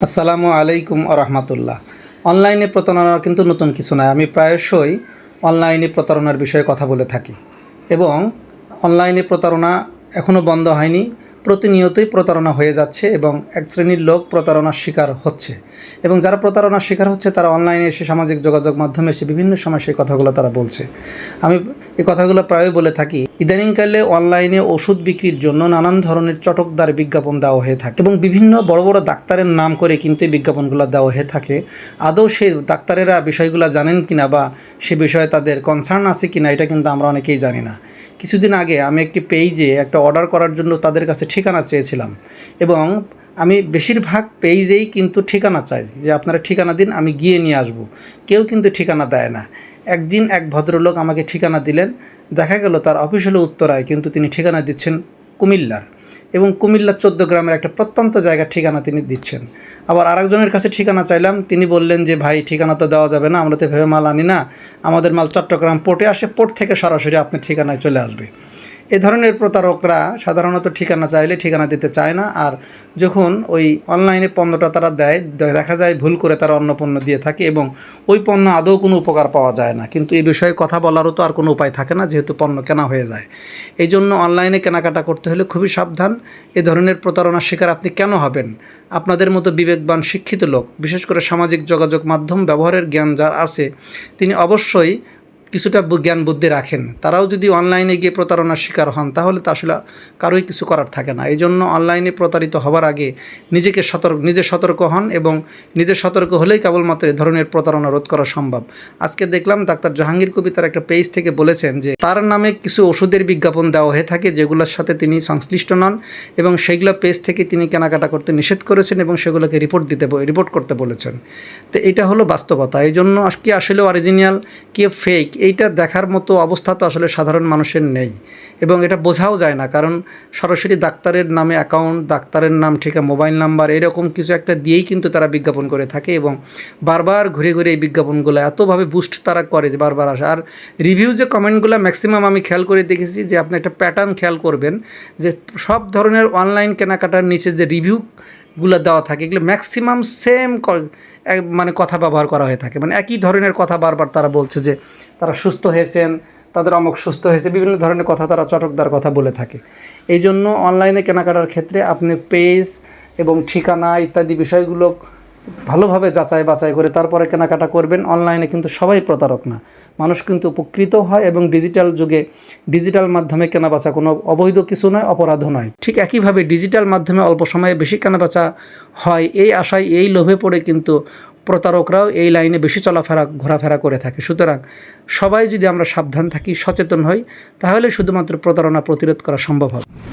আসসালামু আলাইকুম আরহামতুল্লাহ অনলাইনে প্রতারণার কিন্তু নতুন কিছু নয় আমি প্রায়শই অনলাইনে প্রতারণার বিষয়ে কথা বলে থাকি। এবং অনলাইনে প্রতারণা এখনও বন্ধ হয়নি। প্রতিনিয়তই প্রতারণা হয়ে যাচ্ছে এবং এক শ্রেণির লোক প্রতারণার শিকার হচ্ছে। এবং যারা প্রতারণার শিকার হচ্ছে, তারা অনলাইনে এসে সামাজিক যোগাযোগ মাধ্যমে এসে বিভিন্ন সময় সেই কথাগুলো তারা বলছে। আমি এই কথাগুলো প্রায় বলে থাকি, ইদানিংকালে অনলাইনে ওষুধ বিক্রির জন্য নানান ধরনের চটকদার বিজ্ঞাপন দেওয়া হয়ে থাকে এবং বিভিন্ন বড় বড় ডাক্তারের নাম করে কিন্তু এই বিজ্ঞাপনগুলো দেওয়া হয়ে থাকে। আদৌ সে ডাক্তারেরা বিষয়গুলো জানেন কিনা বা সে বিষয়ে তাদের কনসার্ন আছে কিনা, এটা কিন্তু আমরা অনেকেই জানি না। কিছুদিন আগে আমি একটি পেজে একটা অর্ডার করার জন্য তাদের কাছে ঠিকানা চেয়েছিলাম। এবং আমি বেশিরভাগ পেজেই কিন্তু ঠিকানা চাই যে আপনারা ঠিকানা দিন, আমি গিয়ে নিয়ে আসব। কেউ কিন্তু ঠিকানা দেয় না। একদিন এক ভদ্রলোক আমাকে ঠিকানা দিলেন। দেখা গেল তার অফিস হলো উত্তরায় কিন্তু তিনি ঠিকানা দিচ্ছেন কুমিল্লার। এবং কুমিল্লার চোদ্দ গ্রামের একটা প্রত্যন্ত জায়গার ঠিকানা তিনি দিচ্ছেন। আবার আরেকজনের কাছে ঠিকানা চাইলাম। তিনি বললেন যে, ভাই, ঠিকানা তো দেওয়া যাবে না, আমরা তো ভেবে মাল আনি না। আমাদের মাল চট্টগ্রাম পোর্টে আসে, পোর্ট থেকে সরাসরি আপনার ঠিকানায় চলে আসবে। এ ধরনের প্রতারকরা সাধারণত ঠিকানা চাইলে ঠিকানা দিতে চায় না। আর যখন ওই অনলাইনে পণ্যটা তারা দেয় দেখা যায় ভুল করে তারা অন্য পণ্য দিয়ে থাকে এবং ওই পণ্য আদৌ কোনো উপকার পাওয়া যায় না। কিন্তু এই বিষয়ে কথা বলারও তো আর কোনো উপায় থাকে না, যেহেতু পণ্য কেনা হয়ে যায়। এই জন্য অনলাইনে কেনাকাটা করতে হলে খুবই সাবধান। এ ধরনের প্রতারণার শিকার আপনি কেন হবেন? আপনাদের মতো বিবেকবান, শিক্ষিত লোক, বিশেষ করে সামাজিক যোগাযোগ মাধ্যম ব্যবহারের জ্ঞান যার আছে, তিনি অবশ্যই কিছুটা জ্ঞান বুদ্ধি রাখেন। তারাও যদি অনলাইনে গিয়ে প্রতারণার শিকার হন, তাহলে তো আসলে কারোই কিছু করার থাকে না। এই জন্য অনলাইনে প্রতারিত হবার আগে নিজেকে সতর্ক, নিজে সতর্ক হন এবং নিজে সতর্ক হলেই কেবলমাত্র এ ধরনের প্রতারণা রোধ করা সম্ভব। আজকে দেখলাম ডাক্তার জাহাঙ্গীর কবি তার একটা পেজ থেকে বলেছেন যে, তার নামে কিছু ওষুধের বিজ্ঞাপন দেওয়া হয়ে থাকে, যেগুলোর সাথে তিনি সংশ্লিষ্ট নন এবং সেইগুলো পেজ থেকে তিনি কেনাকাটা করতে নিষেধ করেছেন এবং সেগুলোকে রিপোর্ট দিতে রিপোর্ট করতে বলেছেন। তো এটা হলো বাস্তবতা। এই জন্য কি আসলে অরিজিনাল কি ফেক এইটা দেখার মতো অবস্থা তো আসলে সাধারণ মানুষের নেই এবং এটা বোঝাও যায় না। কারণ সরাসরি ডাক্তারের নামে অ্যাকাউন্ট ডাক্তারের নাম, ঠিকা মোবাইল নাম্বার এরকম কিছু একটা দিয়েই কিন্তু তারা বিজ্ঞাপন করে থাকে এবং বারবার ঘুরে ঘুরে এই বিজ্ঞাপনগুলো এতভাবে বুস্ট তারা করে যে বারবার আসে। আর রিভিউ যে কমেন্টগুলো ম্যাক্সিমাম আমি খেয়াল করে দেখেছি যে আপনি একটা প্যাটার্ন খেয়াল করবেন যে সব ধরনের অনলাইন কেনাকাটার নিচে যে রিভিউ গুলো দেওয়া থাকে, এগুলো ম্যাক্সিমাম সেম মানে কথা ব্যবহার করা হয়ে থাকে। মানে একই ধরনের কথা বারবার তারা বলছে যে, তারা সুস্থ হয়েছেন, তাদের অমুক সুস্থ হয়েছে, বিভিন্ন ধরনের কথা তারা চটকদার কথা বলে থাকে। এই জন্য অনলাইনে কেনাকাটার ক্ষেত্রে আপনি পেজ এবং ঠিকানা ইত্যাদি বিষয়গুলো ভালোভাবে যাচাই বাছাই করে তারপরে কেনাকাটা করবেন। অনলাইনে কিন্তু সবাই প্রতারক না। মানুষ কিন্তু উপকৃত হয় এবং ডিজিটাল যুগে ডিজিটাল মাধ্যমে কেনাবেচা কোনো অবৈধ কিছু নয়, অপরাধও নয়। ঠিক একইভাবে ডিজিটাল মাধ্যমে অল্প সময়ে বেশি কেনাবেচা হয়, এই আশায়, এই লোভে পড়ে কিন্তু প্রতারকরাও এই লাইনে বেশি চলাফেরা, ঘোরাফেরা করে থাকে। সুতরাং সবাই যদি আমরা সাবধান থাকি, সচেতন হই, তাহলে শুধুমাত্র প্রতারণা প্রতিরোধ করা সম্ভব হবে।